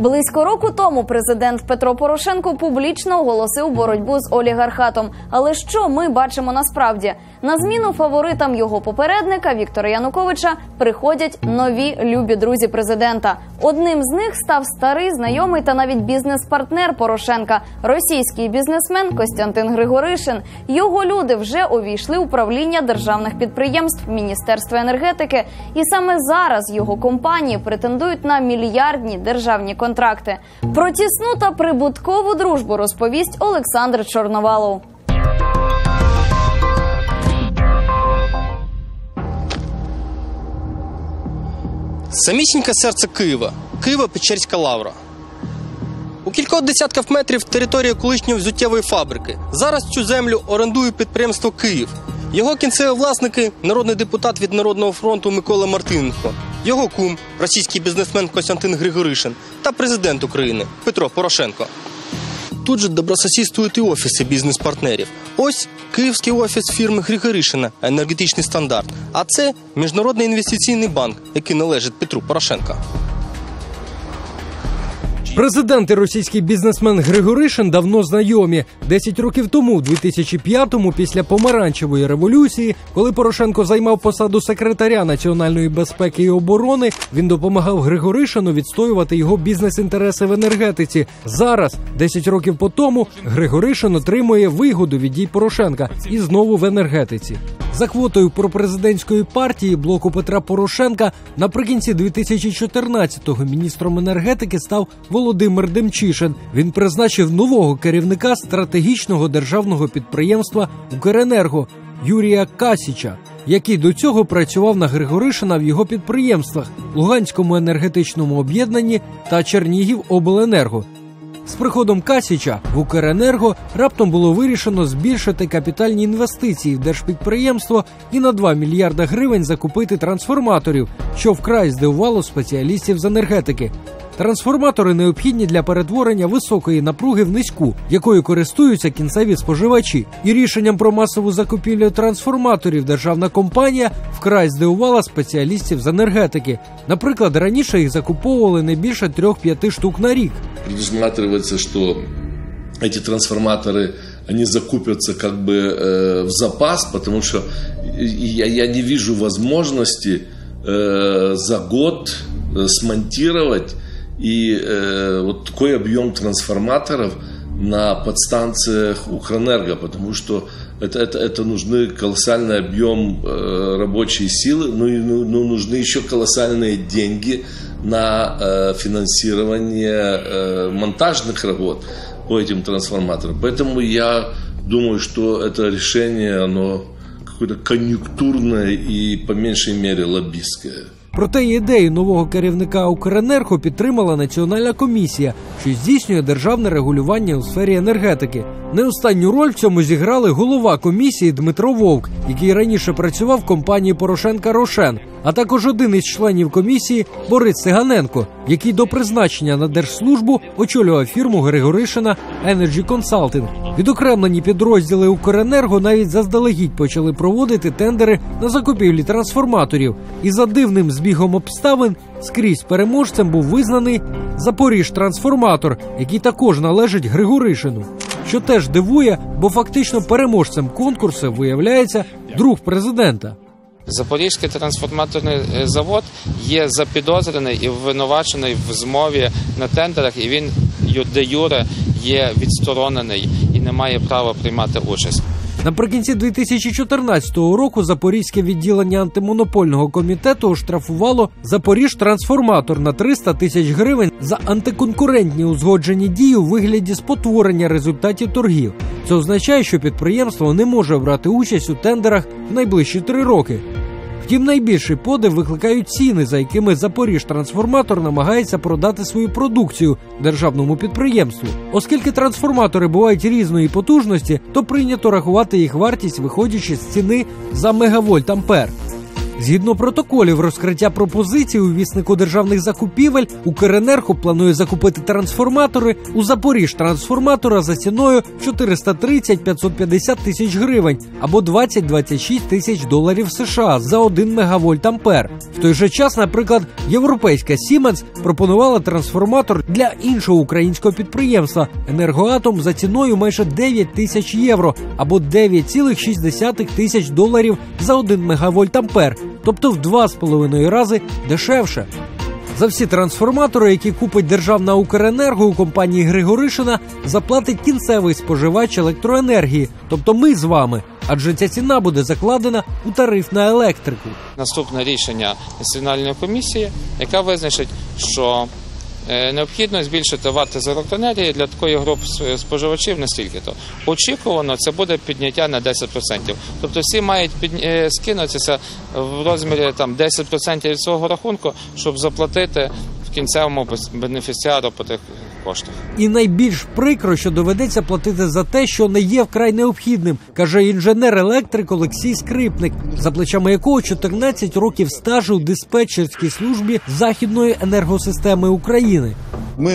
Близько року тому президент Петро Порошенко публічно оголосив боротьбу з олігархатом. Але що ми бачимо насправді? На зміну фаворитам його попередника Віктора Януковича приходять нові любі друзі президента. Одним з них став старий знайомий та навіть бізнес-партнер Порошенка, російський бізнесмен Костянтин Григоришин. Його люди вже увійшли у правління державних підприємств Міністерства енергетики, і саме зараз його компанії претендують на мільярдні державні контракти. Про тісну та прибуткову дружбу розповість Олександр Чорновалов. Самісіньке серце Києва, Києво-Печерська лавра. У кількох десятків метрів територія колишньої взуттєвої фабрики. Зараз цю землю орендує підприємство Київ. Його кінцеві власники народний депутат від Народного фронту Микола Мартиненко, його кум, російський бізнесмен Костянтин Григоришин та президент України Петро Порошенко. Тут же добрососійствують і офіси бізнес-партнерів. Ось київський офіс фірми Григоришина енергетичний стандарт. А це міжнародний інвестиційний банк, який належить Петру Порошенка. Президент і російський бізнесмен Григоришин давно знайомі. Десять років тому, у 2005-му, після помаранчевої революції, коли Порошенко займав посаду секретаря національної безпеки і оборони, він допомагав Григоришину відстоювати його бізнес-інтереси в енергетиці. Зараз, 10 років по тому, Григоришин отримує вигоду від дій Порошенка і знову в енергетиці. За квотою пропрезидентської партії блоку Петра Порошенка наприкінці 2014-го міністром енергетики став Володимир Демчишин. Він призначив нового керівника стратегічного державного підприємства Укренерго Юрія Касіча, який до цього працював на Григоришина в його підприємствах Луганському енергетичному об'єднанні та Чернігів Обленерго. З приходом Касіча в Укренерго раптом було вирішено збільшити капітальні інвестиції в держпідприємство і на 2 мільярда гривень закупити трансформаторів, що вкрай здивувало спеціалістів з енергетики. Трансформатори необхідні для перетворення високої напруги в низьку, якою користуються кінцеві споживачі. І рішенням про масову закупівлю трансформаторів державна компанія вкрай здивувала спеціалістів з енергетики. Наприклад, раніше їх закуповували не більше 3-5 штук на рік. предусматривается, что эти трансформаторы, они закупятся как бы э, в запас, потому что я, я не вижу возможности э, за год э, смонтировать и э, вот такой объем трансформаторов на подстанциях Укрэнерго, потому что это, это, это нужны колоссальный объем э, рабочей силы, ну и ну, ну, нужны еще колоссальные деньги на э, финансирование э, монтажных работ по этим трансформаторам. Поэтому я думаю, что это решение, оно какое-то конъюнктурное и по меньшей мере лоббистское. Проте ідею нового керівника Укренерго підтримала Національна комісія, що здійснює державне регулювання у сфері енергетики. Не останню роль в цьому зіграли голова комісії Дмитро Вовк, який раніше працював в компанії Порошенка Рошен, а також один із членів комісії Борис Циганенко, який до призначення на держслужбу очолював фірму Григоришина Energy Consulting. Відокремлені підрозділи Укренерго навіть заздалегідь почали проводити тендери на закупівлі трансформаторів. І за дивним збігом обставин скрізь переможцем був визнаний Запоріж трансформатор, який також належить Григоришину. Що теж дивує, бо фактично переможцем конкурсу виявляється друг президента. Запорізький трансформаторний е, завод є запідозрений і винувачений в змові на тендерах, і він де юре є відсторонений і не має права приймати участь. Наприкінці 2014 року Запорізьке відділення антимонопольного комітету оштрафувало Запоріж трансформатор на 300 тисяч гривень за антиконкурентні узгоджені дії у вигляді спотворення результатів торгів. Це означає, що підприємство не може брати участь у тендерах в найближчі три роки. Втім, найбільший подив викликають ціни, за якими Запоріж трансформатор намагається продати свою продукцію державному підприємству. Оскільки трансформатори бувають різної потужності, то прийнято рахувати їх вартість, виходячи з ціни за мегавольт ампер. Згідно протоколів розкриття пропозицій у віснику державних закупівель, Укренерго планує закупити трансформатори у Запоріж трансформатора за ціною 430-550 тисяч гривень або 20-26 тисяч доларів США за 1 мегавольт ампер. В той же час, наприклад, європейська Siemens пропонувала трансформатор для іншого українського підприємства Енергоатом за ціною майже 9 тисяч євро або 9,6 тисяч доларів за 1 мегавольт ампер, тобто в 2,5 рази дешевше. За всі трансформатори, які купить державна Укренерго у компанії Григоришина, заплатить кінцевий споживач електроенергії, тобто ми з вами. Адже ця ціна буде закладена у тариф на електрику. Наступне рішення національної комісії, яка визначить, що необхідно збільшити вартість електроенергії для такої групи споживачів настільки то очікувано це буде підняття на 10%. Тобто всі мають під, е, скинутися в розмірі там 10% від свого рахунку, щоб заплатити в кінцевому бенефіціару по тих коштах. І найбільш прикро, що доведеться платити за те, що не є вкрай необхідним, каже інженер-електрик Олексій Скрипник, за плечами якого 14 років стажу у диспетчерській службі західної енергосистеми України. Ми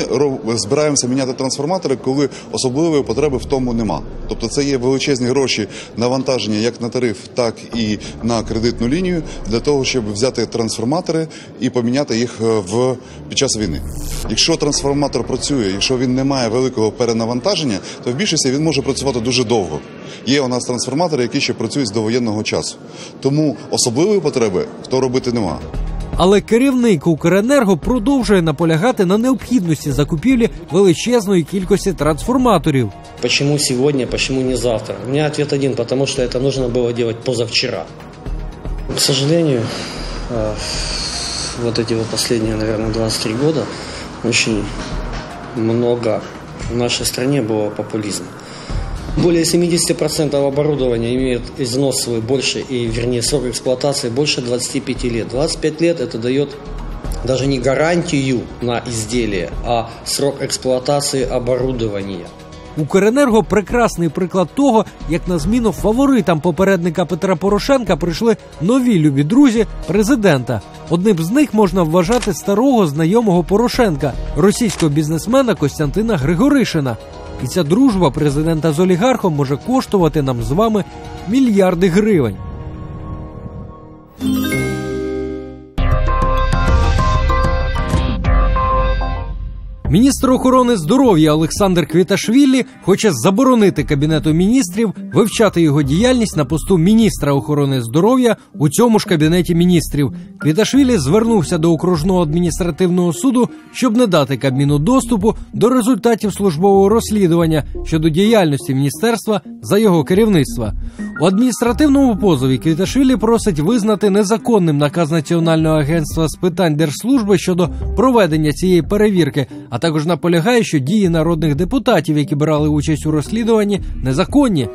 збираємося міняти трансформатори, коли особливої потреби в тому нема. Тобто це є величезні гроші навантаження як на тариф, так і на кредитну лінію для того, щоб взяти трансформатори і поміняти їх е, в під час війни. Якщо трансформатор працює, якщо він не має великого перенавантаження, то в більшості він може працювати дуже довго. Є у нас трансформатори, які ще працюють з довоєнного часу. Тому особливої потреби в то робити нема. Але керівник Укренерго продовжує наполягати на необхідності закупівлі величезної кількості трансформаторів. Почему сегодня, почему не завтра? У меня ответ один, потому что это нужно было делать позавчера. К сожалению, э, вот эти вот последние, наверное, 23 года очень много в нашей стране было популизма. Более 70% оборудования имеет износ свой больше, и вернее срок эксплуатации больше 25 лет. 25 лет это дает даже не гарантию на изделие, а срок эксплуатации оборудования. Укренерго прекрасний приклад того, як на зміну фаворитам попередника Петра Порошенка прийшли нові любі друзі президента. Одним з них можна вважати старого знайомого Порошенка, російського бізнесмена Костянтина Григоришина. І ця дружба президента з олігархом може коштувати нам з вами мільярди гривень. Міністр охорони здоров'я Олександр Квіташвілі хоче заборонити кабінету міністрів вивчати його діяльність на посту міністра охорони здоров'я у цьому ж кабінеті міністрів. Квіташвілі звернувся до окружного адміністративного суду, щоб не дати кабміну доступу до результатів службового розслідування щодо діяльності міністерства за його керівництва. У адміністративному позові Квіташвілі просить визнати незаконним наказ Національного агентства з питань держслужби щодо проведення цієї перевірки, а також наполягає, що дії народних депутатів, які брали участь у розслідуванні, незаконні.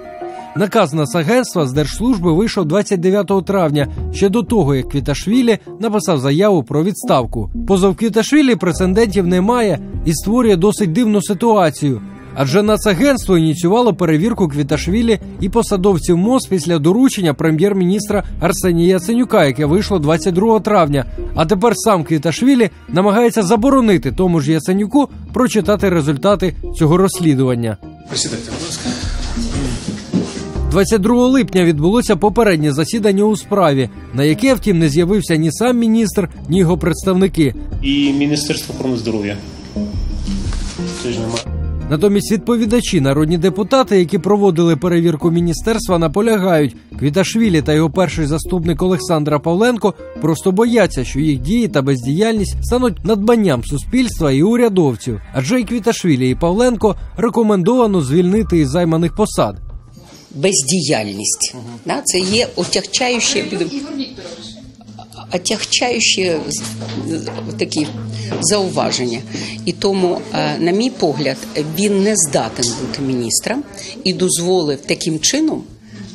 Наказ Нацагентства з держслужби вийшов 29 травня, ще до того, як Квіташвілі написав заяву про відставку. Позов Квіташвілі прецедентів немає і створює досить дивну ситуацію. Адже Нацагентство ініціювало перевірку Квіташвілі і посадовців МОЗ після доручення прем'єр-міністра Арсенія Яценюка, яке вийшло 22 травня. А тепер сам Квіташвілі намагається заборонити тому ж Яценюку прочитати результати цього розслідування. 22 липня відбулося попереднє засідання у справі, на яке, втім, не з'явився ні сам міністр, ні його представники. і Міністерство охорони здоров'я. Теж немає. Натомість відповідачі, народні депутати, які проводили перевірку міністерства, наполягають, Квіташвілі та його перший заступник Олександра Павленко просто бояться, що їх дії та бездіяльність стануть надбанням суспільства і урядовців. Адже і Квіташвілі і Павленко рекомендовано звільнити із займаних посад. бездіяльність. Да, це є отягчаюче з- такі зауваження. І тому, е, на мій погляд, він не здатен бути міністром і дозволив таким чином.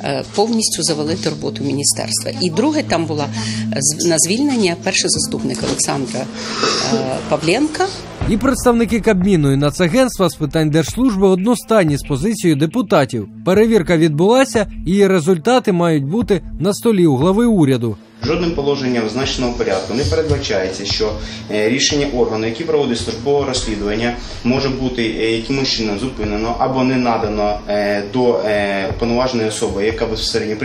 е, Повністю завалити роботу міністерства. І друге там була е, на звільнення перший заступник Олександра Павленка. І представники Кабміну і Нацагентства з питань держслужби одностайні з позицією депутатів. Перевірка відбулася, і результати мають бути на столі у глави уряду. Жодним положенням значного порядку не передбачається, що е, рішення органу, який проводить службове розслідування, може бути е, якимось чином зупинено або не надано е, до повноважної особи, яка безпосередньо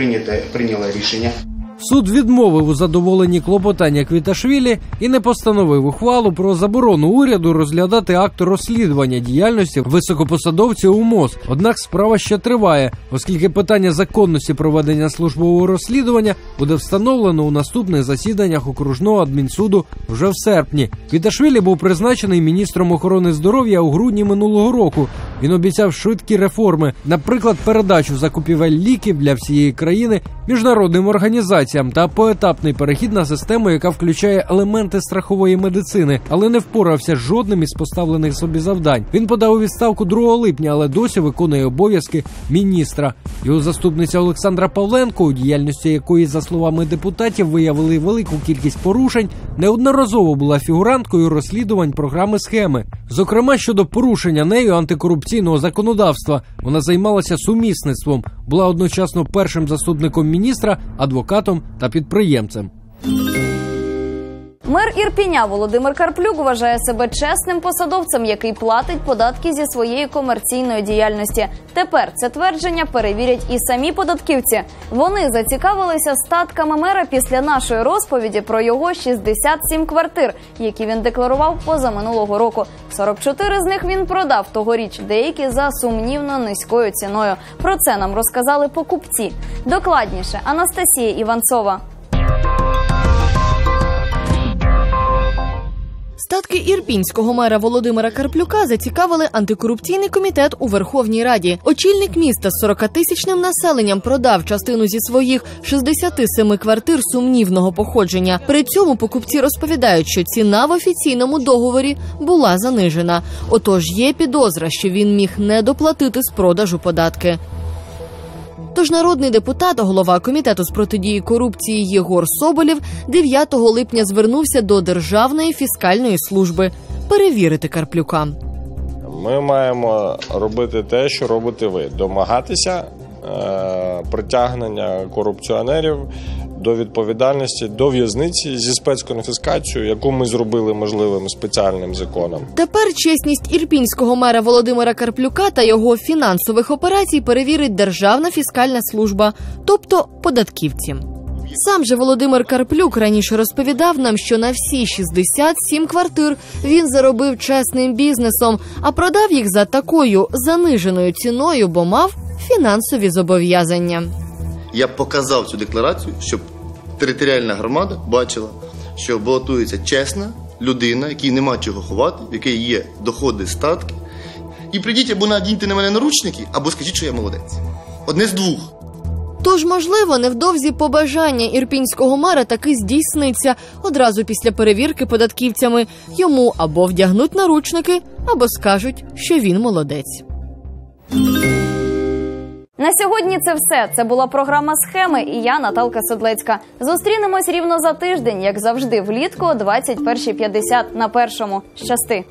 прийняла рішення. Суд відмовив у задоволенні клопотання Квіташвілі і не постановив ухвалу про заборону уряду розглядати акт розслідування діяльності високопосадовців у МОЗ. Однак справа ще триває, оскільки питання законності проведення службового розслідування буде встановлено у наступних засіданнях окружного адмінсуду вже в серпні. Квіташвілі був призначений міністром охорони здоров'я у грудні минулого року. Він обіцяв швидкі реформи, наприклад, передачу закупівель ліків для всієї країни міжнародним організаціям та поетапний перехід на систему, яка включає елементи страхової медицини, але не впорався з жодним із поставлених собі завдань. Він подав у відставку 2 липня, але досі виконує обов'язки міністра. Його заступниця Олександра Павленко, у діяльності якої, за словами депутатів, виявили велику кількість порушень, неодноразово була фігуранткою розслідувань програми схеми. Зокрема, щодо порушення нею антикорупційного законодавства, вона займалася сумісництвом, була одночасно першим заступником міністра, адвокатом та підприємцем. Мер Ірпіня Володимир Карплюк вважає себе чесним посадовцем, який платить податки зі своєї комерційної діяльності. Тепер це твердження перевірять і самі податківці. Вони зацікавилися статками мера після нашої розповіді про його 67 квартир, які він декларував позаминулого року. 44 з них він продав тогоріч, деякі за сумнівно низькою ціною. Про це нам розказали покупці. Докладніше Анастасія Іванцова. Статки ірпінського мера Володимира Карплюка зацікавили антикорупційний комітет у Верховній Раді. Очільник міста з 40-тисячним населенням продав частину зі своїх 67 квартир сумнівного походження. При цьому покупці розповідають, що ціна в офіційному договорі була занижена. Отож є підозра, що він міг не доплатити з продажу податки. Тож народний депутат, голова комітету з протидії корупції Єгор Соболєв 9 липня звернувся до Державної фіскальної служби перевірити Карплюка. Ми маємо робити те, що робите ви: домагатися притягнення корупціонерів до відповідальності, до в'язниці зі спецконфіскацією, яку ми зробили можливим спеціальним законом. Тепер чесність ірпінського мера Володимира Карплюка та його фінансових операцій перевірить Державна фіскальна служба, тобто податківці. Сам же Володимир Карплюк раніше розповідав нам, що на всі 67 квартир він заробив чесним бізнесом, а продав їх за такою заниженою ціною, бо мав фінансові зобов'язання. Я показав цю декларацію, щоб територіальна громада бачила, що балотується чесна людина, якій нема чого ховати, в якій є доходи, статки. І прийдіть або надіньте на мене наручники, або скажіть, що я молодець. Одне з двох. Тож, можливо, невдовзі побажання ірпінського мера таки здійсниться одразу після перевірки податківцями. Йому або вдягнуть наручники, або скажуть, що він молодець. На сьогодні це все. Це була програма схеми. І я Наталка Седлецька. Зустрінемось рівно за тиждень, як завжди, влітку о 21.50 на першому. Щасти.